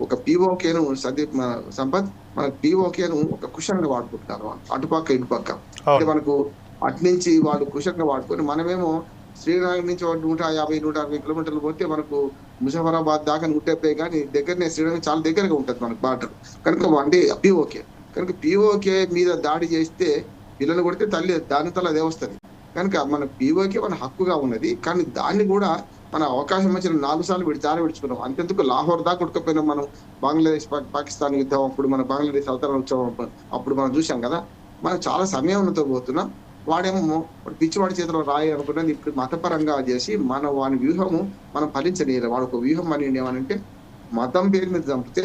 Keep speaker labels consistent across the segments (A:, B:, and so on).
A: ఒక పీఓకేను సందీప్ మన సంపత్ మన పీఓకేను ఒక కుషన్గా వాడుకుంటున్నారు. అటుపక్క ఇటుపక్క. అంటే మనకు అటు నుంచి వాళ్ళు కుషన్గా వాడుకొని మనమేమో శ్రీనగర్ నుంచి నూట యాభై నూట అరవై కిలోమీటర్లు పోతే మనకు ముజఫరాబాద్ దాకా నూట డెబ్బై కానీ దగ్గరనే శ్రీనగర్ చాలా దగ్గరగా ఉంటుంది మనకు బార్డర్. కనుక అంటే పీఓకే కనుక పీఓకే మీద దాడి చేస్తే పిల్లలు కొడితే తల్లి దాని తల అదే వస్తుంది కనుక మన పీఓకే మన హక్కుగా ఉన్నది. కానీ దాన్ని కూడా మన అవకాశం వచ్చిన నాలుగు సార్లు విడి జార విడుచుకున్నాం. అంతెందుకు లాహోర్ దాకా ఉడకపోయినాం మనం బంగ్లాదేశ్ పాకిస్తాన్ యుద్ధం అప్పుడు మన బంగ్లాదేశ్ అవతరణ ఉత్సవం అప్పుడు- మనం చూసాం కదా. మనం చాలా సమయంతో పోతున్నాం. వాడేమో పిచ్చివాడి చేతిలో రాయి అనుకున్నది ఇప్పుడు మతపరంగా చేసి మన వాని వ్యూహము మనం ఫలించలేదు వాడు ఒక వ్యూహం అని ఏమనంటే మతం పేరు మీద చంపితే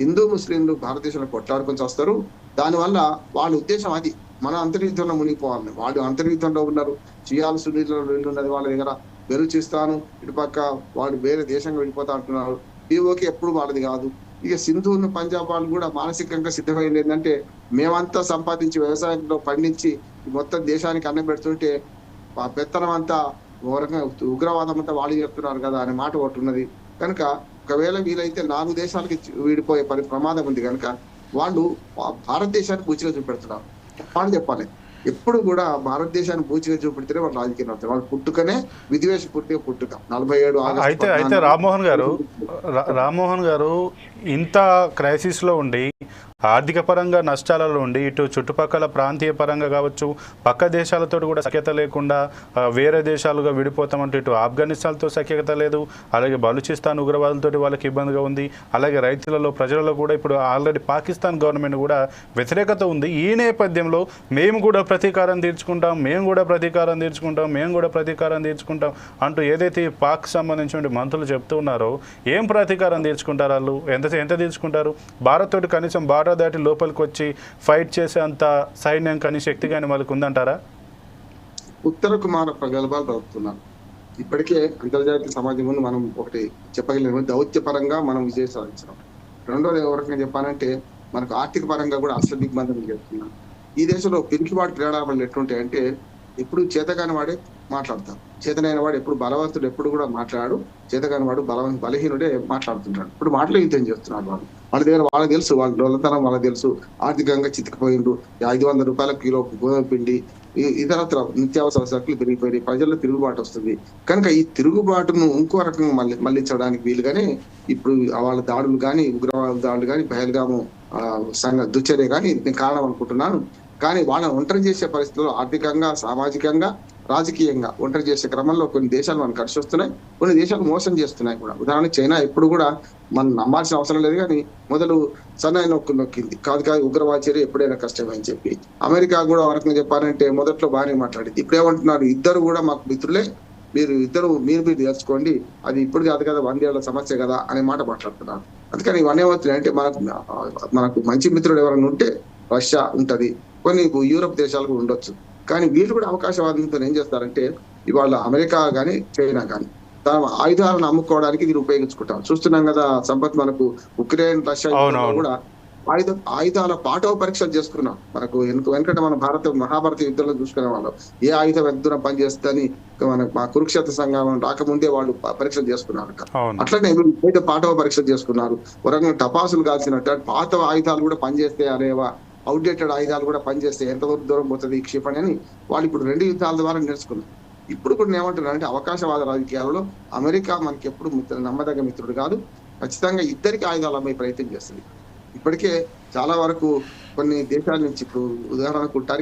A: హిందూ ముస్లింలు భారతదేశంలో కొట్లాడుకొని వస్తారు దానివల్ల వాళ్ళ ఉద్దేశం అది. మన అంతర్యుద్ధంలో మునిగిపోవాలని. వాళ్ళు అంతర్యుద్ధంలో ఉన్నారు. చియాలు సునీలు ఉన్నది వాళ్ళ దగ్గర. బెరుచిస్తాను. ఇటుపక్క వాళ్ళు వేరే దేశంగా వెళ్ళిపోతా అంటున్నారు పీఓకి ఎప్పుడు వాళ్ళది కాదు. ఇక సింధును పంజాబ్ వాళ్ళు కూడా మానసికంగా సిద్ధమైంది ఏంటంటే మేమంతా సంపాదించి వ్యవసాయంలో పండించి మొత్తం దేశానికి అన్నం పెడుతుంటే ఆ పెత్తనం అంతా ఘోరంగా ఉగ్రవాదం అంతా వాళ్ళు చెప్తున్నారు కదా అనే మాట ఒకటి ఉన్నది. కనుక ఒకవేళ వీలైతే నాలుగు దేశాలకి విడిపోయే వీడిపోయే ప్రమాదం ఉంది కనుక వాళ్ళు భారతదేశానికి భారతదేశాన్ని చూపెడుతున్నారు. వాళ్ళు చెప్పాలి. ఎప్పుడు కూడా భారతదేశాన్ని పూచిగా చూపెడితేనే వాళ్ళు రాజకీయం అవుతారు వాళ్ళు పుట్టుకనే విద్వేష పుట్టిగా పుట్టుక. నలభై ఏడు
B: అయితే అయితే రామ్మోహన్ గారు రామ్మోహన్ గారు ఇంత క్రైసిస్లో ఉండి ఆర్థిక పరంగా నష్టాలలో ఉండి ఇటు చుట్టుపక్కల ప్రాంతీయ పరంగా కావచ్చు పక్క దేశాలతో కూడా సఖ్యత లేకుండా వేరే దేశాలుగా విడిపోతామంటే ఇటు ఆఫ్ఘనిస్తాన్తో సఖ్యత లేదు అలాగే బలూచిస్తాన్ ఉగ్రవాదులతో వాళ్ళకి ఇబ్బందిగా ఉంది అలాగే రైతులలో ప్రజలలో కూడా ఇప్పుడు ఆల్రెడీ పాకిస్తాన్ గవర్నమెంట్ కూడా వ్యతిరేకత ఉంది. ఈ నేపథ్యంలో మేము కూడా ప్రతీకారం తీర్చుకుంటాం మేము కూడా ప్రతీకారం తీర్చుకుంటాం మేము కూడా ప్రతీకారం తీర్చుకుంటాం అంటూ ఏదైతే పాక్ సంబంధించిన మంత్రులు చెప్తూ ఉన్నారో ఏం ప్రతీకారం తీర్చుకుంటారు వాళ్ళు? ఎంత ఎంత తీర్చుకుంటారు? భారత్ తోటి కనీసం బార్డర్ దాటి లోపలికి వచ్చి ఫైట్ చేసే అంత సైన్యం కానీ శక్తి కానీ వాళ్ళకి ఉందంటారా?
A: ఉత్తర కుమార ప్రగల్భాలు పలుకుతున్నారు ఇప్పటికే అంతర్జాతీయ సమాజం ముందు మనం ఒకటి చెప్పగలిగిన దౌత్యపరంగా మనం విజయం సాధించాం రెండోది ఎవరికైనా చెప్పాలంటే మనకు ఆర్థిక పరంగా కూడా అసలు దిగ్బంధం చెప్తున్నాం ఈ దేశంలో పిరికిపాటు క్రీడాపడులు ఎట్లుంటాయి ఇప్పుడు చేతకాని వాడే మాట్లాడతారు చేతనైన వాడు ఎప్పుడు బలవంతుడు ఎప్పుడు కూడా మాట్లాడు. చేతకాని వాడు బలవంత బలహీనుడే మాట్లాడుతుంటాడు. ఇప్పుడు మాటలు యుద్ధం చేస్తున్నాడు వాళ్ళు వాళ్ళ దగ్గర వాళ్ళకి తెలుసు వాళ్ళ డొల్లతనం వాళ్ళకి తెలుసు. ఆర్థికంగా చితికిపోయిండు. ఐదు వందల రూపాయల కిలో గోధుమ పిండి ఇతరత్ర నిత్యావసర సరుకులు పెరిగిపోయినాయి. ప్రజల్లో తిరుగుబాటు వస్తుంది. కనుక ఈ తిరుగుబాటును ఇంకో రకంగా మళ్ళీ మళ్ళించడానికి వీలుగానే ఇప్పుడు వాళ్ళ దాడులు కానీ ఉగ్రవాద దాడులు కానీ బయలుగాము సంఘ దుచర్య కానీ నేను కారణం అనుకుంటున్నాను. కానీ వాళ్ళని ఒంటరి చేసే పరిస్థితుల్లో ఆర్థికంగా సామాజికంగా రాజకీయంగా ఒంటరి చేసే క్రమంలో కొన్ని దేశాలు మనకు కలిసి వస్తున్నాయి కొన్ని దేశాలు మోసం చేస్తున్నాయి కూడా. ఉదాహరణకు చైనా ఎప్పుడు కూడా మనం నమ్మాల్సిన అవసరం లేదు కానీ మొదలు సన్నాయి నొక్కు నొక్కింది. కాదు కాదు ఉగ్రవాద చర్య ఎప్పుడైనా కష్టమే అని చెప్పి. అమెరికా కూడా వరకు చెప్పాలంటే మొదట్లో బాగానే మాట్లాడింది. ఇప్పుడు ఏమంటున్నారు ఇద్దరు కూడా మాకు మిత్రులే. మీరు ఇద్దరు మీరు మీరు తెలుసుకోండి. అది ఇప్పుడు కాదు కదా వందేళ్ళ సమస్య కదా అనే మాట మాట్లాడుతున్నారు. అందుకని ఇవన్నీ ఏమవుతున్నాయి అంటే మనకు మనకు మంచి మిత్రుడు ఎవరైనా ఉంటే రష్యా ఉంటది. కొన్ని యూరోప్ దేశాలు కూడా ఉండొచ్చు. కానీ వీళ్ళు కూడా అవకాశవాదంతో ఏం చేస్తారంటే ఇవాళ అమెరికా కానీ చైనా కానీ తమ ఆయుధాలను అమ్ముకోవడానికి దీన్ని ఉపయోగించుకుంటాం చూస్తున్నాం కదా సంపత్ మనకు ఉక్రెయిన్ రష్యా. కూడా ఆయుధ ఆయుధాల పాఠవ పరీక్షలు చేసుకున్నాం. మనకు వెనుక వెనకట మన భారత మహాభారత యుద్ధంలో చూసుకునే వాళ్ళం. ఏ ఆయుధం ఎంత దూరం పనిచేస్తుందని మన మా కురుక్షేత్ర సంఘం రాకముందే వాళ్ళు పరీక్షలు చేసుకున్నారు అట్లనే బయట పాఠవ పరీక్షలు చేసుకున్నారు. వరంగా టపాసులు కాల్చినట్టు పాత ఆయుధాలు కూడా పనిచేస్తే అనేవా అవుట్డేటెడ్ ఆయుధాలు కూడా పనిచేస్తే ఎంత దూరం పోతుంది ఈ క్షిపణి అని వాళ్ళు ఇప్పుడు రెండు యుద్ధాల ద్వారా నేర్చుకున్నారు. ఇప్పుడు కూడా ఏమంటున్నారు అంటే అవకాశవాద రాజకీయాలలో అమెరికా మనకి ఎప్పుడు మిత్రుడు నమ్మదగ్గ మిత్రుడు కాదు. ఖచ్చితంగా ఇద్దరికి ఆయుధాలు అమ్మే ప్రయత్నం చేస్తుంది. ఇప్పటికే చాలా వరకు కొన్ని దేశాల నుంచి ఇప్పుడు ఉదాహరణకు టర్కీ